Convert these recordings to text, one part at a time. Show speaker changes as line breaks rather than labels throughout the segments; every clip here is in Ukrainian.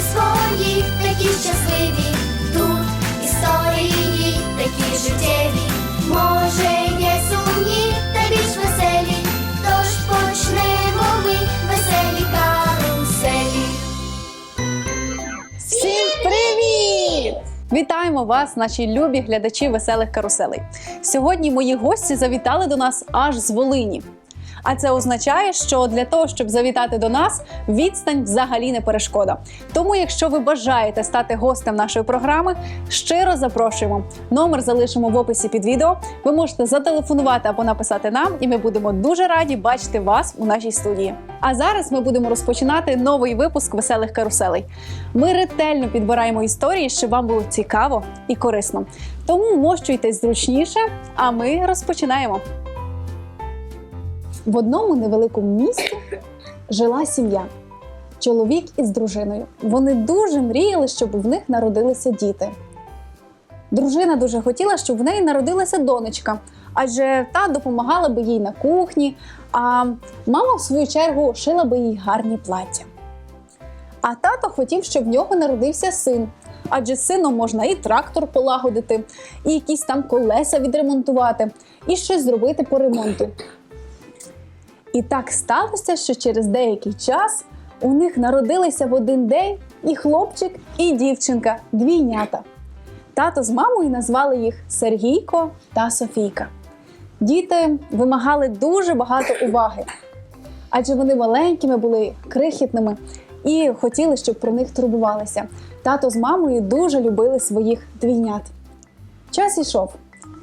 свої, такі щасливі. Тут історії такі життєві. Може, є сумні та більш веселі. Тож почнемо ми веселі каруселі.
Всім привіт! Вітаємо вас, наші любі глядачі веселих каруселей. Сьогодні мої гості завітали до нас аж з Волині. А це означає, що для того, щоб завітати до нас, відстань взагалі не перешкода. Тому, якщо ви бажаєте стати гостем нашої програми, щиро запрошуємо. Номер залишимо в описі під відео. Ви можете зателефонувати або написати нам, і ми будемо дуже раді бачити вас у нашій студії. А зараз ми будемо розпочинати новий випуск веселих каруселей. Ми ретельно підбираємо історії, щоб вам було цікаво і корисно. Тому мощуйтесь зручніше, а ми розпочинаємо. В одному невеликому місті жила сім'я. Чоловік із дружиною. Вони дуже мріяли, щоб в них народилися діти. Дружина дуже хотіла, щоб в неї народилася донечка, адже та допомагала би їй на кухні, а мама, в свою чергу, шила би їй гарні плаття. А тато хотів, щоб в нього народився син, адже сином можна і трактор полагодити, і якісь там колеса відремонтувати, і щось зробити по ремонту. І так сталося, що через деякий час у них народилися в один день і хлопчик, і дівчинка, двійнята. Тато з мамою назвали їх Сергійко та Софійка. Діти вимагали дуже багато уваги, адже вони маленькими були крихітними і хотіли, щоб про них турбувалися. Тато з мамою дуже любили своїх двійнят. Час ішов.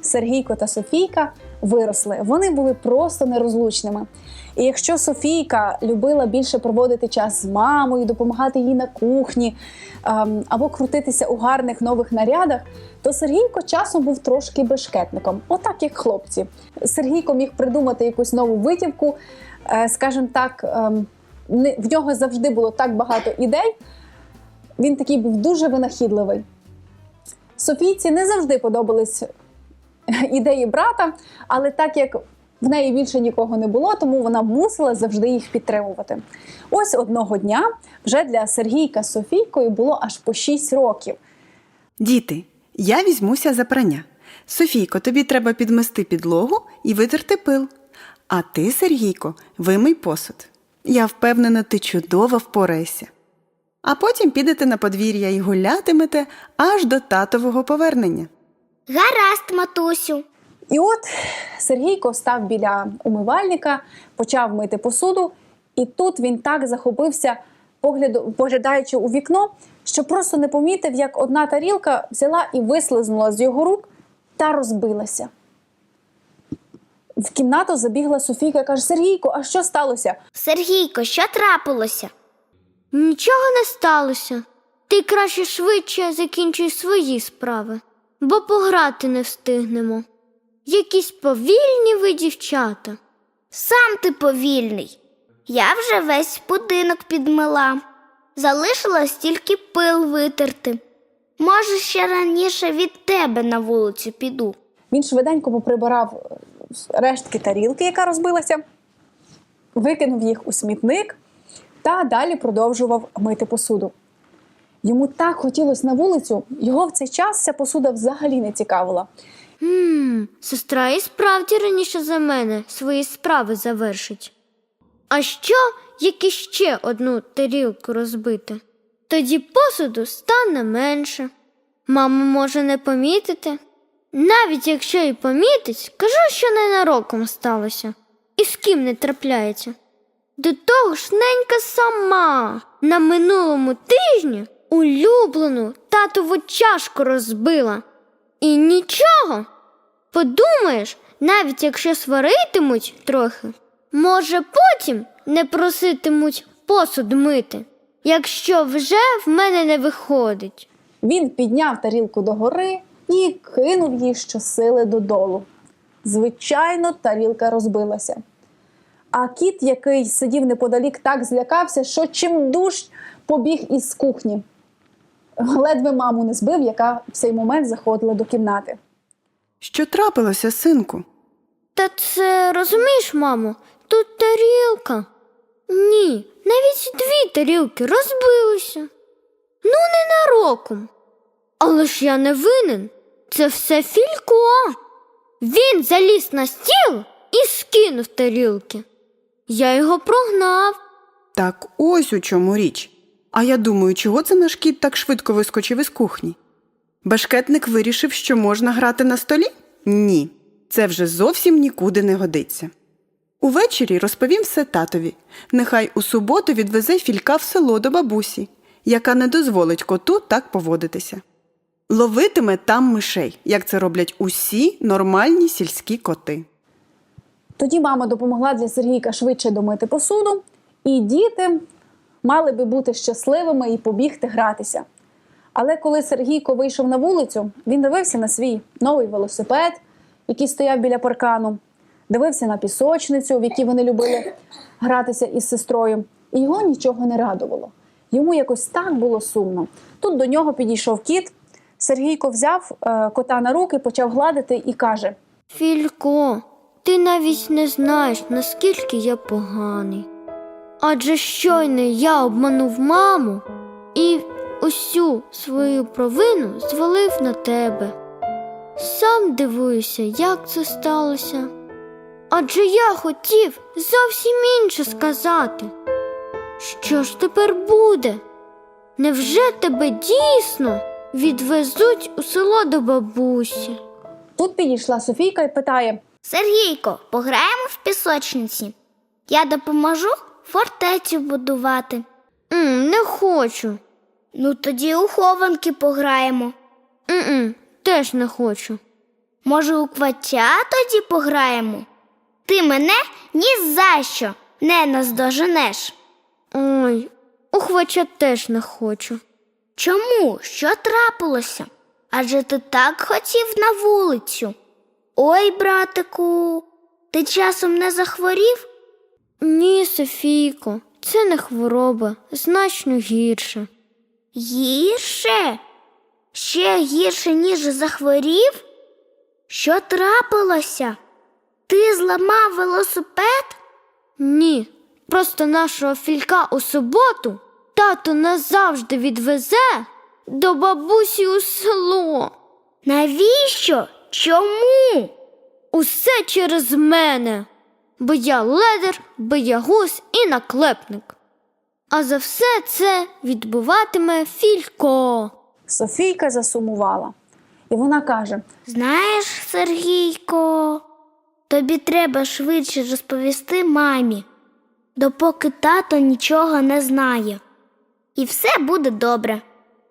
Сергійко та Софійка виросли. Вони були просто нерозлучними. І якщо Софійка любила більше проводити час з мамою, допомагати їй на кухні ем, або крутитися у гарних нових нарядах, то Сергійко часом був трошки бешкетником, отак як хлопці. Сергійко міг придумати якусь нову витівку, е, скажімо так, ем, в нього завжди було так багато ідей. Він такий був дуже винахідливий. Софійці не завжди подобались ідеї брата, але так як в неї більше нікого не було, тому вона мусила завжди їх підтримувати. Ось одного дня вже для Сергійка з Софійкою було аж по 6 років.
Діти, я візьмуся за прання. Софійко, тобі треба підмести підлогу і витерти пил. А ти, Сергійко, вимий посуд. Я впевнена, ти чудово впораєшся. А потім підете на подвір'я і гулятимете аж до татового повернення.
Гаразд, матусю.
І от Сергійко став біля умивальника, почав мити посуду, і тут він так захопився, погляду, поглядаючи у вікно, що просто не помітив, як одна тарілка взяла і вислизнула з його рук та розбилася. В кімнату забігла Софійка і каже: Сергійко, а що сталося?
Сергійко, що трапилося?
Нічого не сталося. Ти краще швидше закінчуй свої справи, бо пограти не встигнемо. Якісь повільні ви дівчата.
Сам ти повільний. Я вже весь будинок підмила. Залишилось тільки пил витерти. Може, ще раніше від тебе на вулицю піду.
Він швиденько поприбирав е, рештки тарілки, яка розбилася, викинув їх у смітник та далі продовжував мити посуду. Йому так хотілося на вулицю, його в цей час ця посуда взагалі не цікавила.
Хм, сестра і справді раніше за мене свої справи завершить. А що, як іще одну тарілку розбити? Тоді посуду стане менше. Мама може не помітити. Навіть якщо і помітить, кажу, що ненароком сталося, і з ким не трапляється. До того ж, ненька сама на минулому тижні улюблену татову чашку розбила. І нічого. Подумаєш, навіть якщо сваритимуть трохи, може потім не проситимуть посуд мити, якщо вже в мене не виходить.
Він підняв тарілку догори і кинув її щосили додолу. Звичайно, тарілка розбилася. А кіт, який сидів неподалік, так злякався, що чим чимдуж побіг із кухні. Ледве маму не збив, яка в цей момент заходила до кімнати.
Що трапилося, синку?
Та це розумієш, мамо, тут тарілка. Ні, навіть дві тарілки розбилися. Ну, ненароком. Але ж я не винен. Це все Філько. Він заліз на стіл і скинув тарілки. Я його прогнав.
Так ось у чому річ. А я думаю, чого це наш кіт так швидко вискочив із кухні? Башкетник вирішив, що можна грати на столі? Ні, це вже зовсім нікуди не годиться. Увечері розповім все татові. Нехай у суботу відвезе філька в село до бабусі, яка не дозволить коту так поводитися. Ловитиме там мишей, як це роблять усі нормальні сільські коти.
Тоді мама допомогла для Сергійка швидше домити посуду, і діти мали би бути щасливими і побігти гратися. Але коли Сергійко вийшов на вулицю, він дивився на свій новий велосипед, який стояв біля паркану, дивився на пісочницю, в якій вони любили гратися із сестрою, і його нічого не радувало. Йому якось так було сумно. Тут до нього підійшов кіт. Сергійко взяв е, кота на руки, почав гладити і каже:
Філько, ти навіть не знаєш, наскільки я поганий. Адже щойно я обманув маму і усю свою провину звалив на тебе. Сам дивуюся, як це сталося. Адже я хотів зовсім інше сказати. Що ж тепер буде? Невже тебе дійсно відвезуть у село до бабусі?
Тут підійшла Софійка і питає:
Сергійко, пограємо в пісочниці. Я допоможу фортецю будувати.
М, не хочу.
Ну тоді у хованки пограємо.
М-м, теж не хочу.
Може, у квача тоді пограємо? Ти мене ні за що не наздоженеш.
Ой, ухвача теж не хочу.
Чому? Що трапилося? Адже ти так хотів на вулицю. Ой, братику, ти часом не захворів?
Ні, Софійко, це не хвороба, значно гірше.
Гірше? Ще гірше, ніж захворів? Що трапилося? Ти зламав велосипед?
Ні, просто нашого філька у суботу тато назавжди відвезе до бабусі у село.
Навіщо? Чому?
Усе через мене, бо я ледер, боягуз і наклепник. А за все це відбуватиме філько.
Софійка засумувала. І вона каже:
Знаєш, Сергійко, тобі треба швидше розповісти мамі, допоки тато нічого не знає. І все буде добре.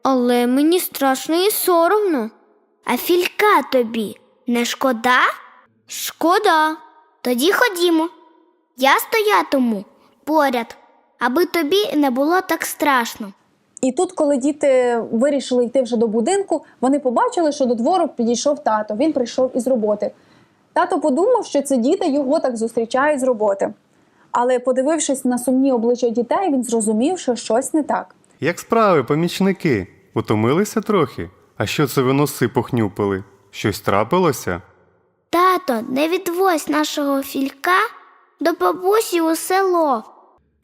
Але мені страшно і соромно.
А філька тобі не шкода?
Шкода.
Тоді ходімо. Я стоятиму поряд, аби тобі не було так страшно.
І тут, коли діти вирішили йти вже до будинку, вони побачили, що до двору підійшов тато. Він прийшов із роботи. Тато подумав, що це діти його так зустрічають з роботи. Але, подивившись на сумні обличчя дітей, він зрозумів, що щось не так.
Як справи, помічники? Утомилися трохи? А що це ви носи похнюпили? Щось трапилося?
Тато, не відвозь нашого філька до бабусі у село.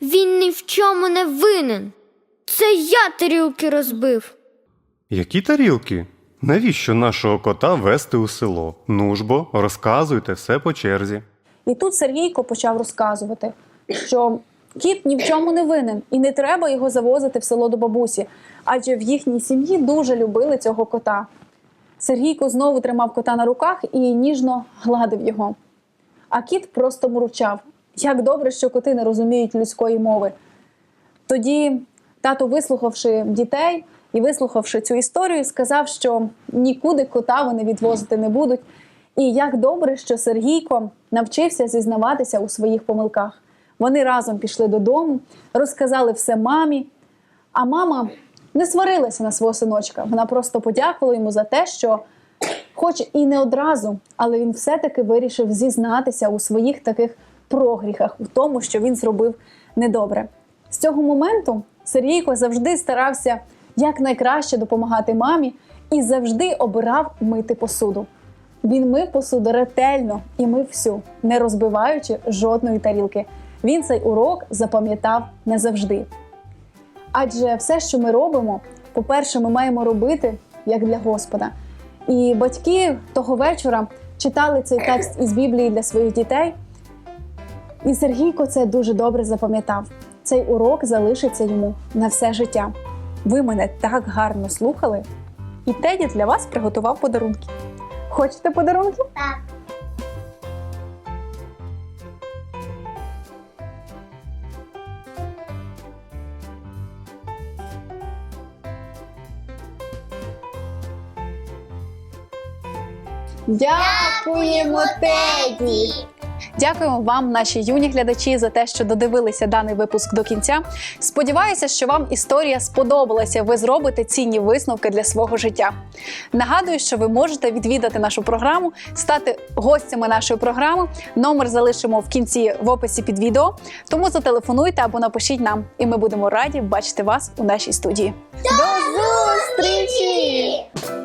Він ні в чому не винен. Це я тарілки розбив.
Які тарілки? Навіщо нашого кота вести у село? Ну ж бо, розказуйте все по черзі.
І тут Сергійко почав розказувати, що кіт ні в чому не винен, і не треба його завозити в село до бабусі, адже в їхній сім'ї дуже любили цього кота. Сергійко знову тримав кота на руках і ніжно гладив його. А кіт просто мурчав. Як добре, що коти не розуміють людської мови. Тоді тато, вислухавши дітей і вислухавши цю історію, сказав, що нікуди кота вони відвозити не будуть. І як добре, що Сергійко навчився зізнаватися у своїх помилках. Вони разом пішли додому, розказали все мамі. А мама не сварилася на свого синочка. Вона просто подякувала йому за те, що, хоч і не одразу, але він все-таки вирішив зізнатися у своїх таких прогріхах, у тому, що він зробив недобре. З цього моменту Сергійко завжди старався якнайкраще допомагати мамі і завжди обирав мити посуду. Він мив посуду ретельно і мив всю, не розбиваючи жодної тарілки. Він цей урок запам'ятав назавжди. Адже все, що ми робимо, по-перше, ми маємо робити як для Господа. І батьки того вечора читали цей текст із Біблії для своїх дітей. І Сергійко це дуже добре запам'ятав. Цей урок залишиться йому на все життя. Ви мене так гарно слухали, і Теді для вас приготував подарунки. Хочете подарунки?
Так.
Дякуємо, Теді! Дякуємо вам, наші юні глядачі, за те, що додивилися даний випуск до кінця. Сподіваюся, що вам історія сподобалася. Ви зробите цінні висновки для свого життя. Нагадую, що ви можете відвідати нашу програму, стати гостями нашої програми. Номер залишимо в кінці в описі під відео. Тому зателефонуйте або напишіть нам, і ми будемо раді бачити вас у нашій студії. До зустрічі!